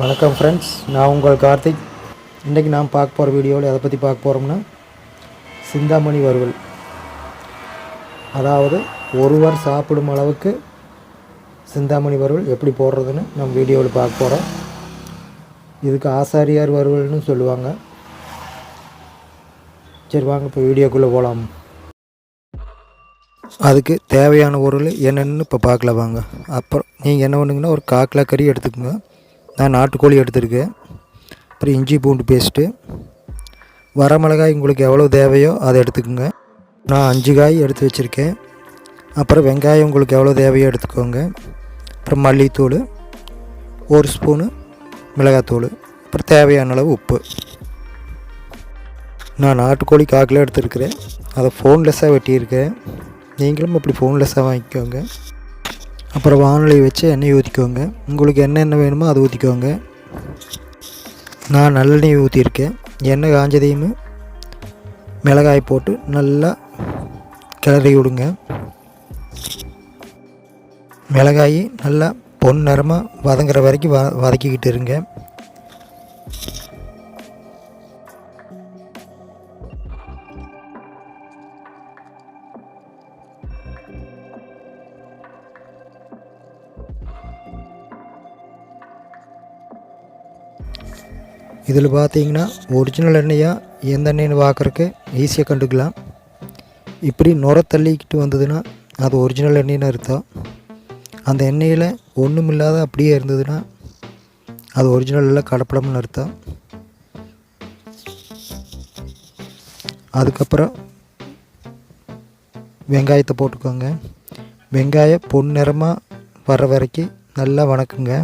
வணக்கம் ஃப்ரெண்ட்ஸ் நான் உங்கள் கார்த்திக். இன்றைக்கி நாம் பார்க்க போகிற வீடியோவில் எதை பற்றி பார்க்க போகிறோம்னா சிந்தாமணி வறுவல். அதாவது ஒருவர் சாப்பிடும் அளவுக்கு சிந்தாமணி வறுவல் எப்படி போடுறதுன்னு நம்ம வீடியோவில் பார்க்க போகிறோம் இதுக்கு ஆசாரியார் வறுவல்னு சொல்லுவாங்க. சரி வாங்க இப்போ வீடியோக்குள்ளே போகலாம் அதுக்கு தேவையான பொருள் என்னென்னு இப்போ பார்க்கல வாங்க. அப்புறம் நீங்கள் என்ன பண்ணுங்கன்னா ஒரு காக்கிலா கறி எடுத்துக்கோங்க. நான் நாட்டுக்கோழி எடுத்திருக்கேன். அப்புறம் இஞ்சி பூண்டு பேஸ்ட்டு வரமிளகாய் உங்களுக்கு எவ்வளோ தேவையோ அதை எடுத்துக்கோங்க. நான் அஞ்சு காய் எடுத்து வச்சுருக்கேன். அப்புறம் வெங்காயம் உங்களுக்கு எவ்வளோ தேவையோ எடுத்துக்கோங்க. அப்புறம் மல்லித்தூள் ஒரு ஸ்பூனு மிளகாத்தூள். அப்புறம் தேவையான அளவு உப்பு. நான் நாட்டுக்கோழி காக்கில் எடுத்துருக்கிறேன். அதை ஃபோன்லெஸ்ஸாக வெட்டியிருக்கேன். நீங்களும் அப்படி ஃபோன்லெஸ்ஸாக வாங்கிக்கோங்க. அப்புறம் வானொலி வச்சு எண்ணெய் ஊற்றிக்கோங்க உங்களுக்கு என்னென்ன வேணுமோ அதை ஊற்றிக்கோங்க நான் நல்லெண்ணெய் ஊற்றிருக்கேன் எண்ணெய் காஞ்சதையும் மிளகாய் போட்டு நல்லா கிளறி விடுங்க. மிளகாய் நல்லா பொன் நிறமாக வதங்குற வரைக்கும் வ வதக்கிக்கிட்டு இருங்க. இதில் பார்த்தீங்கன்னா ஒரிஜினல் எண்ணெயாக எந்த எண்ணெய்னு பார்க்குறக்கு ஈஸியாக கண்டுக்கலாம். இப்படி நுர தள்ளிக்கிட்டு வந்ததுன்னா அது ஒரிஜினல் எண்ணெய்னு அர்த்தம். அந்த எண்ணெயில் ஒன்றும் இல்லாத அப்படியே இருந்ததுன்னா அது ஒரிஜினல் இல்லை கடப்படம்னு அர்த்தம். அதுக்கப்புறம் வெங்காயத்தை போட்டுக்கோங்க. வெங்காயம் பொன் நிறமாக வர வரைக்கும் நல்லா வணக்குங்க.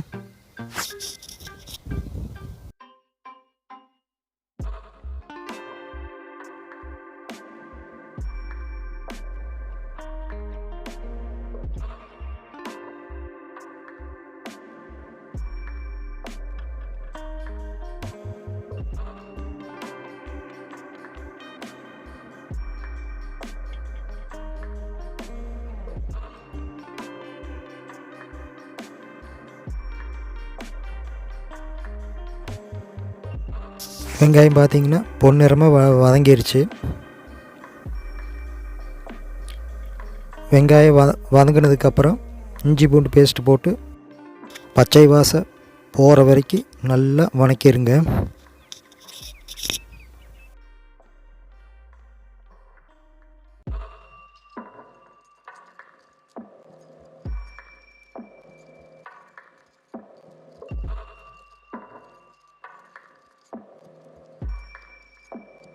வெங்காயம் பார்த்திங்கன்னா பொன்னிறமாக வ வதங்கிருச்சு. வெங்காயம் வத வதங்கினதுக்கப்புறம் இஞ்சி பூண்டு பேஸ்ட்டு போட்டு பச்சை வாசை போகிற வரைக்கும் நல்லா வணக்கிடுங்க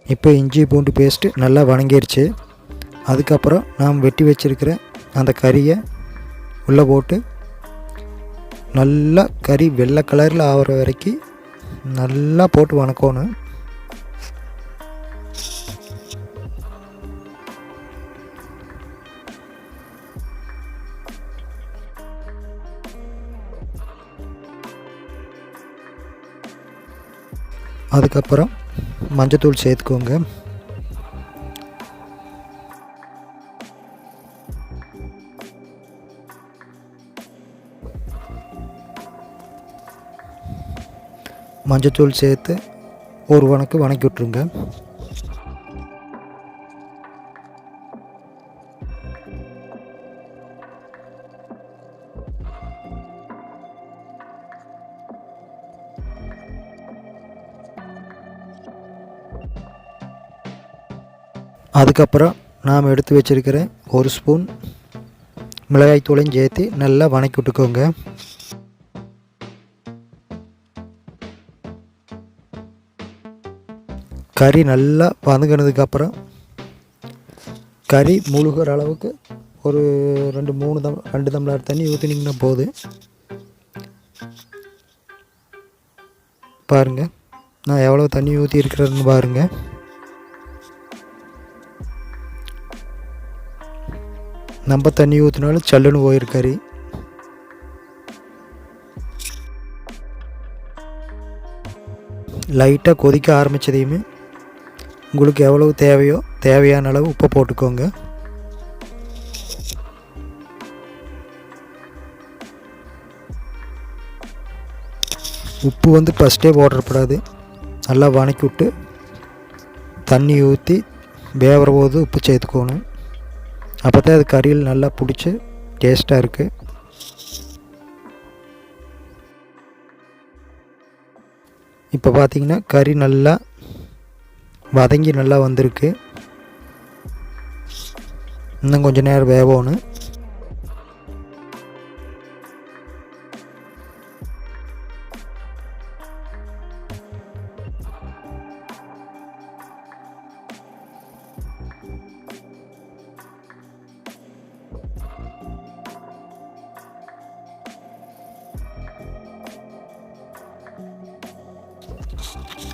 இப்போ இஞ்சி பூண்டு பேஸ்ட்டு நல்லா வணங்கிருச்சு. அதுக்கப்புறம் நாம் வெட்டி வச்சுருக்கிற அந்த கறியை உள்ளே போட்டு நல்லா கறி வெள்ளை கலரில் ஆகிற வரைக்கும் நல்லா போட்டு வணக்கணும். அதுக்கப்புறம் மஞ்சத்தூள் சேர்த்துக்கோங்க. மஞ்சத்தூள் சேர்த்து ஒரு வணக்கு வணக்கி விட்ருங்க அதுக்கப்புறம் நாம் எடுத்து வச்சுருக்கிற ஒரு ஸ்பூன் மிளகாய் தூளையும் சேர்த்து நல்லா வணக்கி விட்டுக்கோங்க. கறி நல்லா வதங்கினதுக்கப்புறம் கறி முழுகிற அளவுக்கு ஒரு ரெண்டு மூணு தம் ரெண்டு தம்ளர் தண்ணி ஊற்றினீங்கன்னா போதும். பாருங்கள் நான் எவ்வளோ தண்ணி ஊற்றி இருக்கிறேன்னு பாருங்கள் நம்ம தண்ணி ஊற்றினாலும் சல்லுன்னு போயிருக்காரு. லைட்டாக கொதிக்க ஆரம்பித்ததையுமே உங்களுக்கு எவ்வளவு தேவையோ தேவையான அளவு உப்பை போட்டுக்கோங்க. உப்பு வந்து ஃபஸ்ட்டே போடப்படாது. நல்லா வணக்கி விட்டு தண்ணி ஊற்றி வேகிற போது உப்பு சேர்த்துக்கணும். அப்போ தான் அது கறியில் நல்லா பிடிச்சி டேஸ்ட்டாக இருக்குது இப்போ பார்த்தீங்கன்னா கறி நல்லா வதங்கி நல்லா வந்திருக்கு. இன்னும் கொஞ்சம் நேரம் வேகணும்.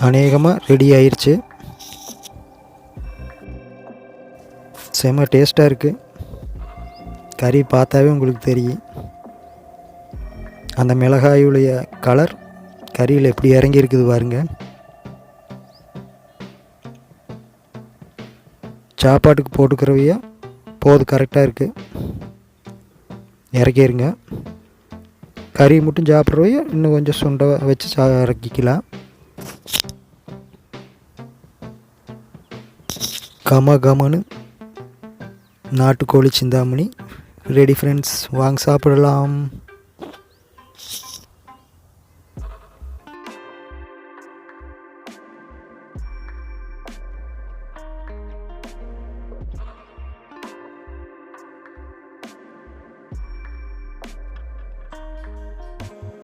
அநேகமாக ரெடி ஆயிடுச்சு செம டேஸ்ட்டாக இருக்குது கறி பார்த்தாவே உங்களுக்கு தெரியும். அந்த மிளகாயுடைய கலர் கறியில் எப்படி இறங்கி இருக்குது பாருங்க. சாப்பாட்டுக்கு போட்டுக்கிறவையா? போது கரெக்டாக இருக்குது இறக்கிடுங்க கறி மட்டும் சாப்பிட்றவையா? இன்னும் கொஞ்சம் சுண்டை வச்சு சா இறக்கிக்கலாம். கம கமனு நாட்டுக்கோழி சிந்தாமணி ரெடி ஃப்ரெண்ட்ஸ் வாங்க சாப்பிடலாம்